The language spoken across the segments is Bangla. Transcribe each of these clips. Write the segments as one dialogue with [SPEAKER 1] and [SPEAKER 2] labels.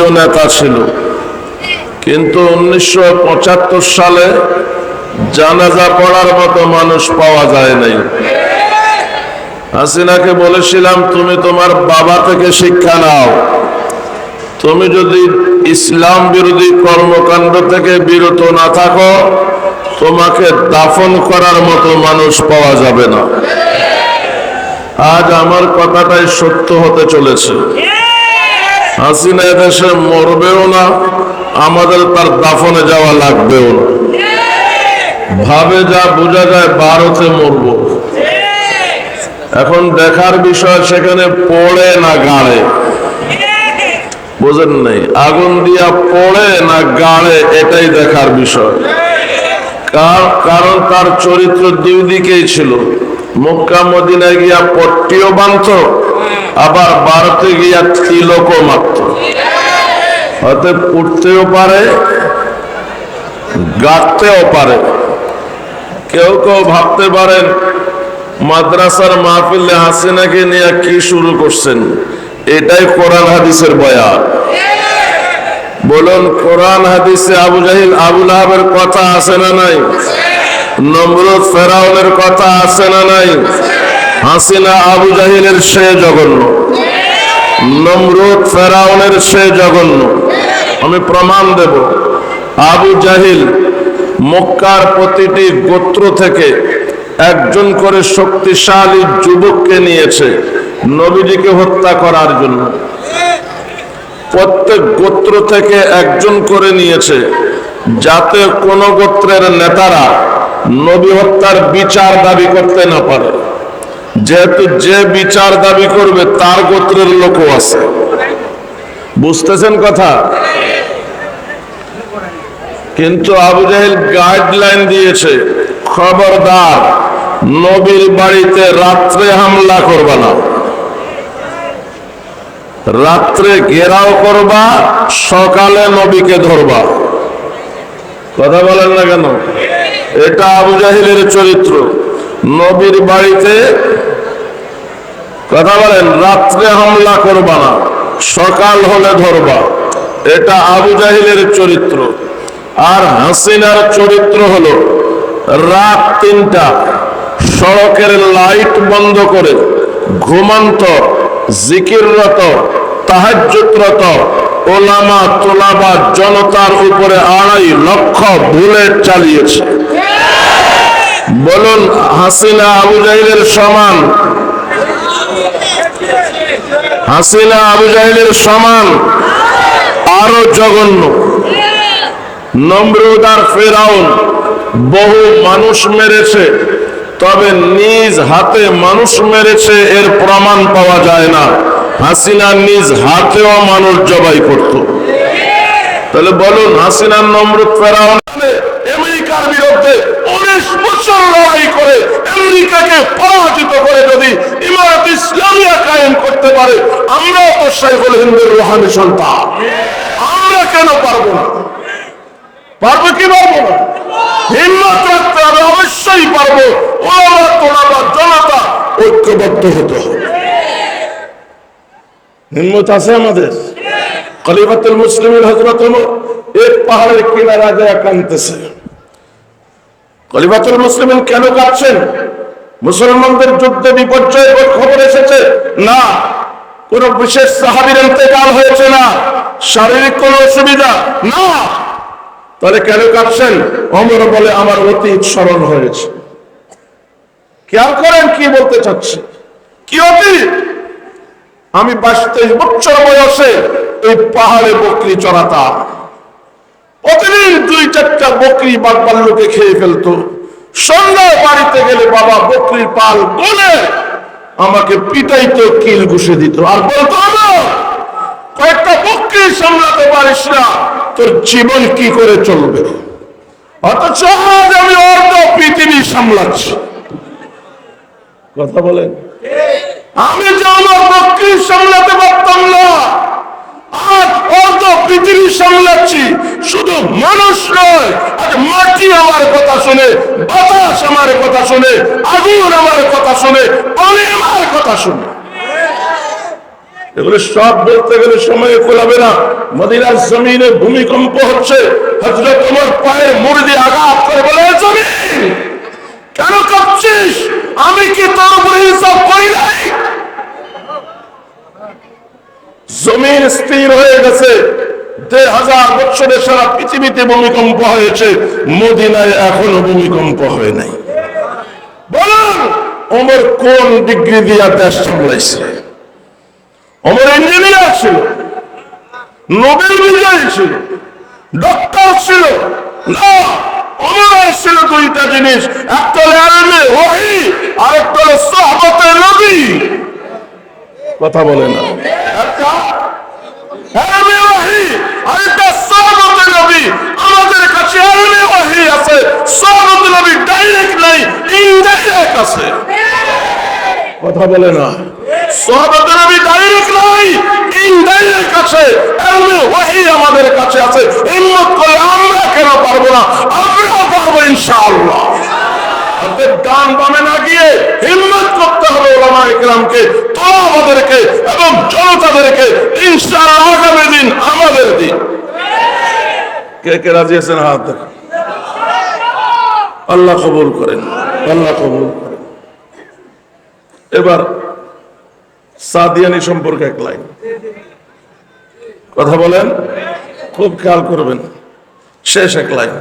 [SPEAKER 1] নেতা ছিল। কিন্তু উনিশশো পঁচাত্তর সালে জানাজা পড়ার মতো মানুষ পাওয়া যায় নাই। হাসিনাকে বলেছিলাম, তুমি তোমার বাবা থেকে শিক্ষা নাও। তুমি যদি ইসলাম বিরোধী কর্মকাণ্ড থেকে বিরত না থাকো, তোমাকে দাফন করার মতো মানুষ পাওয়া যাবে না। আজ আমার কথাটাই সত্য হতে চলেছে। হাসিনা এদেশে মরবেও না, আমাদের তার দাফনে যাওয়া লাগবেও না। ভাবে যা বোঝা যায় ভারতে মরব। এখন দেখার বিষয় সেখানে পড়ে না গাড়ে। বোঝেন নাই? আগুন দিয়া পড়ে না গাড়ে, এটাই দেখার বিষয়। কার- কারণ তার চরিত্র দুই দিকেই ছিল। মক্কা মদিনায় গিয়া পট্টিও বাঁধত আবার ভারতে গিয়া তিলকও মাত্র হয়তো পড়তেও পারে, গাঁততেও পারে। কেউ কেউ ভাবতে পারেন, মাদ্রাসার মাহফিলে হাসিনাকে নিয়ে কি শুরু করছেন? এটাই কোরআন হাদিসের বয়ান। বলুন, কোরআন হাদিসে আবু জাহিল আবুল আহাবের কথা আছে না নাই? নমরুদ ফেরাউনের কথা আছে না নাই? হাসিনা আবু জাহিলের সে জঘন্য। নমরুদ ফেরাউনের সে জঘন্য। আমি প্রমাণ দেব, আবু জাহিল মক্কার প্রতিটি গোত্র থেকে একজন করে শক্তিশালী যুবককে নিয়েছে নবীজিকে হত্যা করার জন্য। প্রত্যেক গোত্র থেকে একজন করে নিয়েছে যাতে কোন গোত্রের নেতারা নবী হত্যার বিচার দাবি করতে না পারে। যেহেতু যে বিচার দাবি করবে, তার গোত্রের লোকও আছে। বুঝতেছেন কথা? কিন্তু আবু জাহেল গাইডলাইন দিয়েছে, খবরদার, নবীর বাড়িতে রাত্রে হামলা করবা না। রাত্রে ঘেরাও করবা, সকালে নবীকে ধরবা। কথা বলেন না কেন? এটা আবু জাহিলের চরিত্র। নবীর বাড়িতে কথা বলেন, রাত্রে হামলা করবা না, সকাল হলে ধরবা। এটা আবু জাহিলের চরিত্র। আর হাসিনার চরিত্র হলো, রাত তিনটা, সড়কের লাইট বন্ধ করে ঘুমন্ত, জিকিররত, তাহাজ্জুদরত ওলামা তোলাবা জনতার উপরে আড়াই লক্ষ বুলেট চালিয়েছে। বলুন, হাসিনা আবু জাহিলের সমান হাসিনা আবু জাহিলের সমান, আরও জঘন্য। নমরুদ আর ফেরাউন বহু মানুষ মেরেছে, তবে নিজ হাতে মানুষ মেরেছে, এর প্রমাণ পাওয়া যায় না। হাসিনা নিজ হাতেও মানুষ জবাই করত। তাহলে বলুন, হাসিনার নমরুদ ফেরাউন আমেরিকার বিরুদ্ধে উনিশ বছর লড়াই করে আমেরিকাকে পরাজিত করে যদি ইমারত ইসলামিয়া কায়েম করতে পারে তো হিন্দের রোহানি সন্তান। আমরা কেন পারব না? পারব কি পারব না? হিম্মত রাখতে হবে, অবশ্যই পারব। জনতা ঐক্যবদ্ধ হতে হবে। হিম্মত আছে আমাদের? মুসলিমের হজরত এক পাহাড়ের কিনারা যায় কানতেছে মুসলিমিন কেন কাঁদছেন? মুসলমানদের যুদ্ধে বিপর্যয় খবর এসেছে? না। কোন বিশেষ সাহাবির ইন্তেকাল হয়েছে না। শারীরিক কোন অসুবিধা? না। তাহলে কেন কাঁদছেন? অমর বলে আমার অতীত স্মরণ হয়েছে। খেয়াল করেন কি বলতে চাচ্ছি? কি অতীত? আমি বাইশ তেইশ বছর বয়সে এই পাহাড়ে বকরি চড়াতাম। প্রতিদিন দুই চারটা বকরি বাগবার লোকে খেয়ে ফেলতো। সন্ধ্যায় বাড়িতে গেলে বাবা বকরির পাল গলে আমাকে পিটাইতো কিল ঘুষে দিত। আর বলতো কয়েকটা বকরি সামলাতে পারিস না তোর জীবন কি করে চলবে? অথচ আজ আমি অর্ধ পৃথিবী সামলাচ্ছি। কথা বলেন? আমি যে আমার বকরি সামলাতে পারতাম না আজ অর্ধ পৃথিবী সামলাচ্ছি। শুধু মানুষ নয় মাটি আমার কথা শুনে, বাতাস আমার কথা শুনে, আগুন আমার কথা শুনে, পানি আমার কথা শুনে। এগুলো সব বলতে গেলে সময় কোলাবে না। মদিনার জমিনে ভূমিকম্প হচ্ছে হজরত তোমার পায়ে মুরদি আঘাত করে বলে, "এ জমিন, কেন কাঁপছিস? আমি কি তোর উপরে হিসাব করি নাই? জমিন স্থির হয়ে গেছে। দেড় হাজার বছরে সারা পৃথিবীতে ভূমিকম্প হয়েছে, মদিনায় এখনও ভূমিকম্প হয় নাই। বলুন, ওমর কোন ডিগ্রি দিয়া দেশ সামলাইছে? ওমর ইঞ্জিনিয়ার ছিল, নোবেল বিজয়ী ছিল, ডক্টর ছিল, না, ওমর ছিল দুইটা জিনিস, একটা আলমে ওহি আর একটা হলো নবী। কথা বলে না। একটা আলমে ওহি আর একটা সোহবতে নবী আমাদের কাছে আলমে ওহি আছে সোহবতে নবী ডাইরেক্ট নাই ইনডাইরেক্ট আছে কথা বলে না। নবী ডাইরেক্ট নাই ইনডাইরেক্ট আছে আমাদের কাছে আছে। হিম্মত করে আমরা কেন পারব না? আমরাও পারব ইনশাআল্লাহ। ডান বামে না গিয়ে হিম্মত করতে হবে ওলামা ইকরামকে এবং জনতাদেরকে ইনশাআল্লাহ আগামী দিন আমাদের দিন। কে কে রাজি আছেন? হাত আল্লাহ কবুল করেন। আল্লাহ কবুল করেন। সাদিয়ানি সম্পর্কে এক লাইন। কথা বলেন, খুব খেয়াল করবেন, শেষ এক লাইন।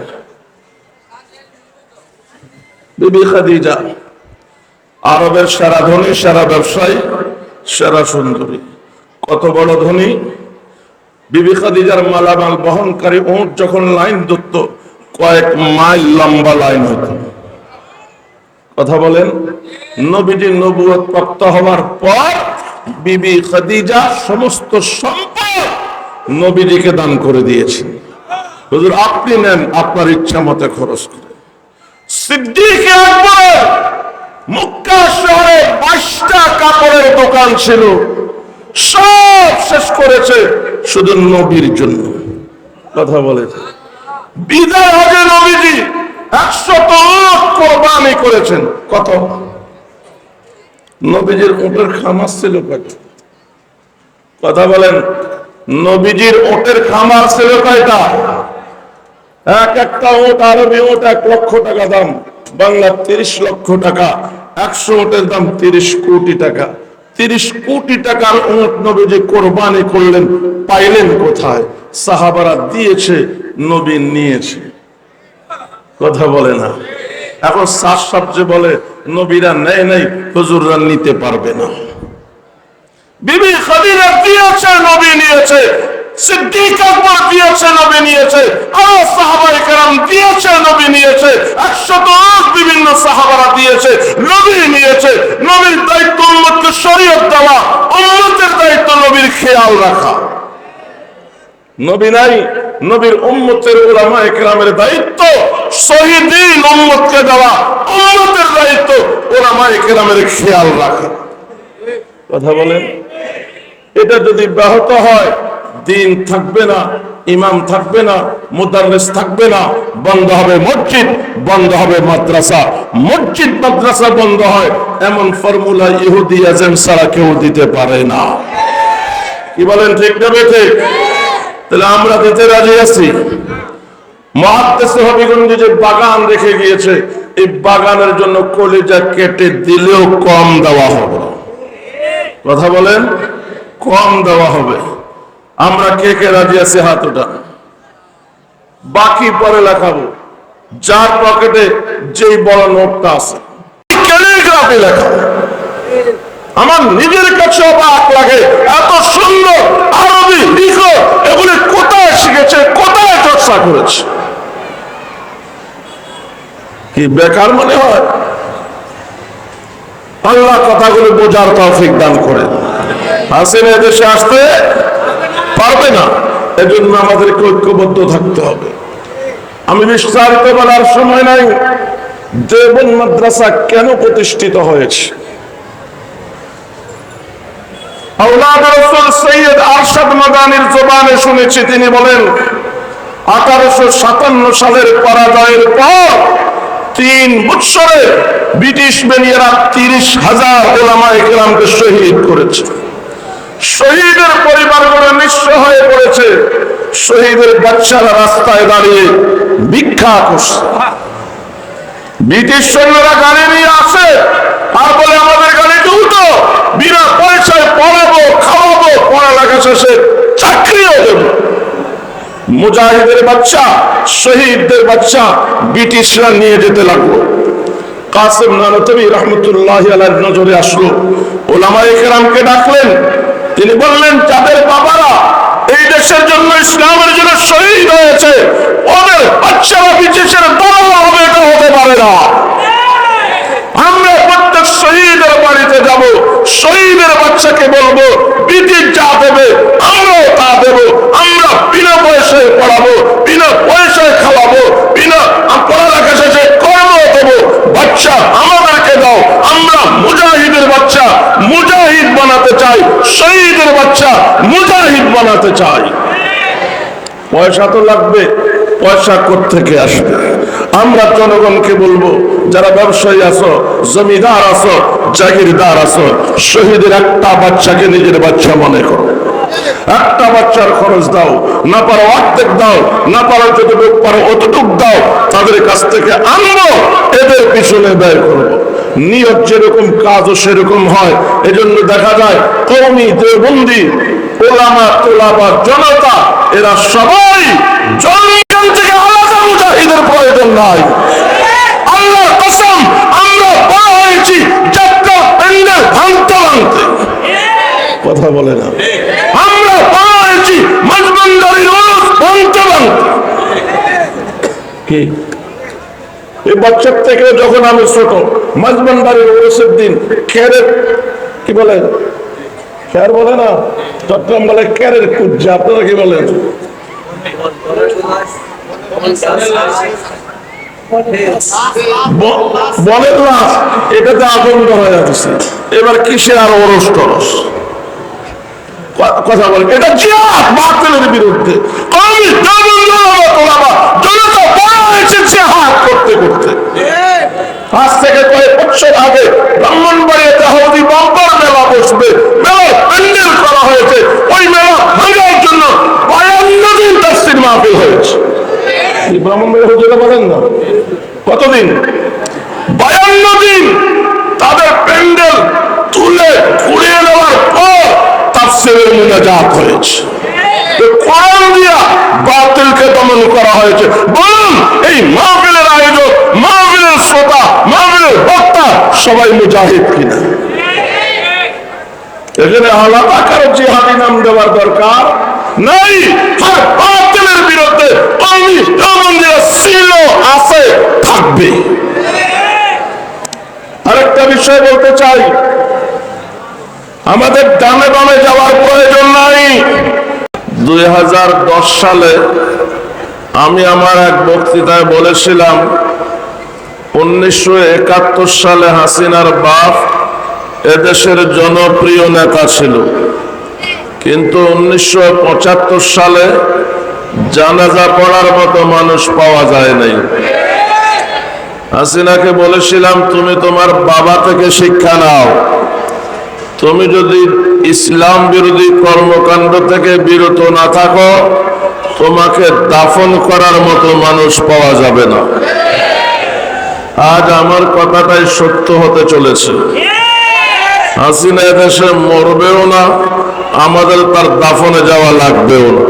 [SPEAKER 1] বিবি খাদিজা, আরবের সেরা ধনী, সেরা ব্যবসায়ী, সেরা সুন্দরী। কত বড় ধনী? বিবি খাদিজার মালামাল বহনকারী উঁট যখন লাইন ধরত, কয়েক মাইল লম্বা লাইন হতো। কথা বলেন নবীজি নবুয়ত প্রাপ্ত হওয়ার পর বিবি খাদিজা সমস্ত সম্পদ নবীজিকে দান করে দিয়েছেন হুজুর, আপনি নেন, আপনার ইচ্ছা মতে খরচ করে। সিদ্দিক আকবর, মক্কা শহরে বাইশটা কাপড়ের দোকান ছিল। সব শেষ করেছে শুধু নবীর জন্য। কথা বলেছে বিদায় হজে নবীজি। একশো কোরবানি করেছেন। কত? নবীজির উটের খামার ছিল কত কথা বলেন, নবীজির ওটের খামার ছিল কয়টা? এক একটা ওট, আরবি ওট এক লক্ষ টাকা দাম বাংলা তিরিশ লক্ষ টাকা, একশো ওটের দাম তিরিশ কোটি টাকা। তিরিশ কোটি টাকার ওট নবীজি কোরবানি করলেন, পাইলেন কোথায়? সাহাবারা দিয়েছে, নবী নিয়েছে। কথা বলে না। এখন সাত সবজে বলে, নবীরা নেয় নাই, হুজুররা নিতে পারবে না। বিবি খাদিজা দিয়েছে নবী নিয়েছে? বিভিন্ন সাহাবারা দিয়েছে নিয়েছে। খেয়াল রাখা। নবী নাই নবীর উম্মতের উলামা একরামের দায়িত্ব শহীদিন উম্মতকে দেওয়া, উম্মতের দায়িত্ব উলামা একরামের খেয়াল রাখা। কথা বলেন? এটা যদি ব্যাহত হয়, দিন থাকবে না, ইমাম থাকবে না, মুদাররিস থাকবে না, বন্ধ হবে মসজিদ, বন্ধ হবে মাদ্রাসা। মসজিদ, মাদ্রাসা বন্ধ হয়, এমন ফর্মুলা ইহুদি এজেন্ট ছাড়া কেউ দিতে পারে না। কি বলেন, ঠিক যাবে ঠিক? তাহলে আমরা দিতে রাজি আছি। মহাদ্দেশে হবিগঞ্জ যে বাগান রেখে গিয়েছে, এই বাগানের জন্য কলিজা কেটে দিলেও কম দেওয়া হবে কথা বলেন? কম দেওয়া হবে। আমরা কে কে রাজি আছি হাত ওটা বাকি পরে লেখাবো। যার পকেটে যেই বড় নোটটা আছে। ক্যালিগ্রাফি লেখা আমার নিজের কাছে অবাক লাগে। এত সুন্দর আরবি লিখো, এগুলি কোথায় শিখেছে, কোথায় চর্চা করেছে? কি বেকার মনে হয়? আল্লাহ কথাগুলো বোঝার তৌফিক দান করে হাসিনা দেশে আসতে পারবে না, এজন্য আমাদেরকে ঐক্যবদ্ধ থাকতে হবে। আমি বিস্তারিত বলার সময় নাই, দেবন মাদ্রাসা কেন প্রতিষ্ঠিত হয়েছে? তিনি বলেন, আঠারোশো সাতান্ন সালের পরাজয়ের পর তিন বৎসরে ব্রিটিশ বেনিয়ারা তিরিশ হাজার শহীদ করেছে। শহীদের পরিবারগুলো নিঃস্ব হয়ে পড়েছে। শহীদের বাচ্চারা রাস্তায় দাঁড়িয়ে ভিক্ষা করছে। ব্রিটিশ সৈন্যরা গাড়ি নিয়ে আসে আর বলে আমাদের গাড়িতে উঠো বিনা পয়সায় পড়াবো খাওয়াবো, পড়ালেখা শেষে চাকরিও দেবো মুজাহিদের বাচ্চা, শহীদদের বাচ্চা ব্রিটিশরা নিয়ে যেতে লাগল। কাসেম নানতবি রহমতুল্লাহ আলার নজরে আসলো। ওলামায়ে কেরামকে ডাকলেন। তিনি বললেন, যাদের বাবারা এই দেশের জন্য ইসলামের জন্য শহীদ হয়েছে, ওদের বাচ্চারা ব্রিটিশের দল হবে এটা হতে পারে না। শহীদের বাড়িতে যাব, শহীদের বাচ্চাকে বলব ব্রিটিশ যা দেবে, আমরাও তা দেব, আমরা বিনা পয়সায় পড়াবো, বিনা পয়সায় খাওয়াবো, বিনা পড়ালেখা শেষে কর্ম দেবো। বাচ্চা আমাদেরকে দাও, আমরা মুজাহিদের বাচ্চা, মুজাহিদ বানাতে চাই, শহীদের বাচ্চা মুজাহিদ বানাতে চাই। পয়সা তো লাগবে, পয়সা থেকে আসবে? আমরা জনগণকে বলব যারা ব্যবসায়ী আছো, জমিদার আছো, জাগিরদার আছো, শহীদের একটা বাচ্চাকে নিজের বাচ্চা মনে করো। একটা বাচ্চার খরচ দাও, না পারো অর্ধেক দাও, না পারো যতটুক পারো অতটুক দাও, তাদের কাছ থেকে আনব, এদের পিছনে ব্যয় করব। নিয়ত যেরকম কাজও সেরকম হয়, এজন্য দেখা যায় কৌমি দেবন্দি ওলামা তোলাবা জনতা, এরা সবাই জনগণ থেকে আলাদা মুজাহিদের প্রয়োজন নাই আল্লাহর কসম আমরা বড় হয়েছি যাত্রা প্যান্ডেল ভাঙতে ভাঙতে কথা বলে না। আমরা কি? এই বাচ্চার থেকে যখন আমি ছোট মজবন্দারির ওরসের দিন খেরের কি বলে? খের বলে না চট্টগ্রাম বলে ক্যারের কুজ্জা আপনারা কি বলেন? বলেন না এটাতে আগুন ধরা যাচ্ছে। এবার কিসে আর ওরস টরস কথা বলেন এটা জিহাদ বাতিলের বিরুদ্ধে। তোলাবা জনতা বড় হয়েছে জিহাদ করতে করতে। আজ থেকে কয়েক বছর আগে ব্রাহ্মণবাড়িয়াতে হলদি বাম্পার মেলা বসবে। মেলা প্যান্ডেল করা হয়েছে। ওই মেলা ভাঙার জন্য বায়ান্ন দিন হয়েছে। ব্রাহ্মণবাড়িয়া বলেন না? কতদিন? বায়ান্ন দিন তাদের প্যান্ডেল তুলে ঘুরিয়ে নেওয়ার তাফসিরের মুনাজাত হয়েছে। বাতিলকে দমন করা হয়েছে। বলুন, এই মাহফিলের আয়োজক, মাহফিলের শ্রোতা, মাহফিলের বক্তা সবাই মুজাহিদ কিনা? এখানে আলাদা কারও জিহাদি নাম দেওয়ার দরকার নাই। বাতিলের বিরুদ্ধে আমি ছিল, আছে, থাকবে। আরেকটা বিষয় বলতে চাই আমাদের ডানে বামে যাওয়ার প্রয়োজন নাই। দুই হাজার দশ সালে আমি আমার এক বক্তৃতায় বলেছিলাম, উনিশশো একাত্তর সালে হাসিনার বাপ এদেশের জনপ্রিয় নেতা ছিল। কিন্তু উনিশশো পঁচাত্তর সালে জানাজা পড়ার মতো মানুষ পাওয়া যায় নাই। হাসিনাকে বলেছিলাম, তুমি তোমার বাবা থেকে শিক্ষা নাও। তুমি যদি ইসলাম বিরোধী কর্মকাণ্ড থেকে বিরত না থাকো, তোমাকে দাফন করার মতো মানুষ পাওয়া যাবে না। আজ আমার কথাটাই সত্য হতে চলেছে। হাসিনা এদেশে মরবেও না, আমাদের তার দাফনে যাওয়া লাগবেও না।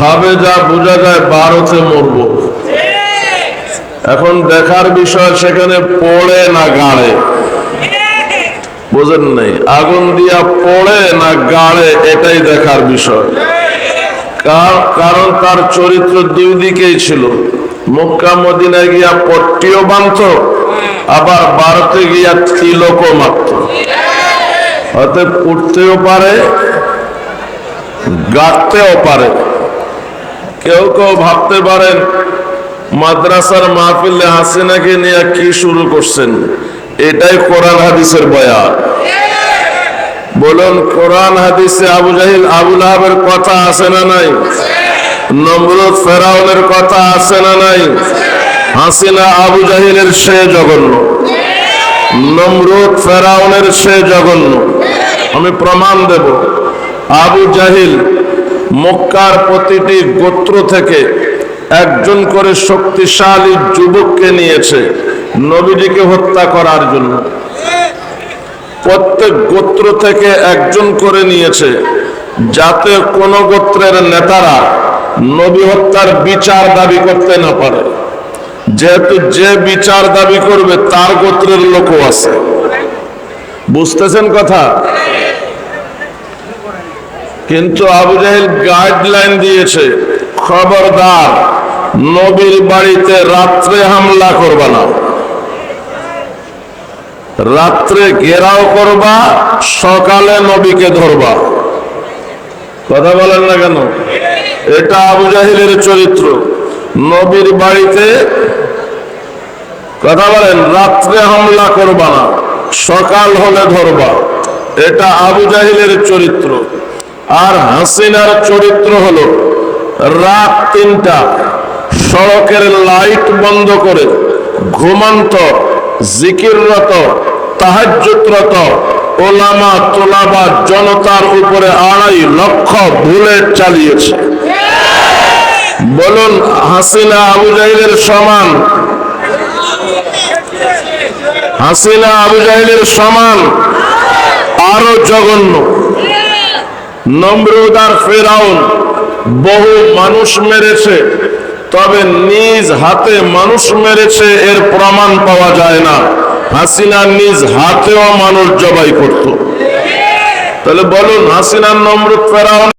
[SPEAKER 1] ভাবে যা বোঝা যায় ভারতে মরবো। এখন দেখার বিষয় সেখানে পড়ে না গাড়ে। বোঝেন নাই। আগুন দিয়া পড়ে না গাড়ে, এটাই দেখার বিষয়। কার- কারণ তার চরিত্র দুই দিকেই ছিল। মক্কা, মদিনায় গিয়া পট্টিও বাঁধত, আবার ভারতে গিয়া তিলকও মারত। হয়তো উঠতেও পারে গাড়তেও পারে। কেউ কেউ ভাবতে পারেন, মাদ্রাসার মাহফিলে হাসিনাকে নিয়ে কি শুরু করছেন? এটাই কোরআন হাদিসের বয়ান। বলুন, কোরআন হাদিসে আবু জাহিল আবুল আহাবের কথা আছে না নাই? নমরুদ ফেরাউনের কথা আছে না নাই? হাসিনা আবু জাহিলের সে জঘন্য। নমরুদ ফেরাউনের সে জঘন্য। আমি প্রমাণ দেব, আবু জাহিল মক্কার প্রতিটি গোত্র থেকে একজন করে শক্তিশালী যুবককে নিয়েছে নবীজিকে হত্যা করার জন্য। প্রত্যেক গোত্র থেকে একজন করে নিয়েছে। যাতে কোন গোত্রের নেতারা নবী হত্যার বিচার দাবি করতে না পারে। যেহেতু যে বিচার দাবি করবে, তার গোত্রের লোকও আছে। বুঝতেছেন কথা? কিন্তু আবু জাহেল গাইডলাইন দিয়েছে, খবরদার নবীর বাড়িতে রাত্রে হামলা করবা না। রাত্রে ঘেরাও করবা, সকালে নবীকে ধরবা। কথা বলেন না কেন? এটা আবু জাহিলের চরিত্র। নবীর বাড়িতে কথা বলেন, রাত্রে হামলা করবা না, সকাল হলে ধরবা। এটা আবু জাহিলের চরিত্র। আর হাসিনার চরিত্র হলো রাত তিনটা। সড়কের লাইট বন্ধ করে ঘুমন্ত, জিকিররত, তাহাজ্জুদরত ওলামা তোলাবা জনতার উপরে আড়াই লক্ষ বুলেট চালিয়েছে। বলুন, হাসিনা আবু জাহিলের সমান। হাসিনা আবু জাহিলের সমান। আরও জঘন্য। নমরুদ আর ফেরাউন বহু মানুষ মেরেছে। তবে নিজ হাতে মানুষ মেরেছে, এর প্রমাণ পাওয়া যায় না। হাসিনা নিজ হাতেও মানুষ জবাই করত। তাহলে বলুন, হাসিনার নমরুদ ফেরাউন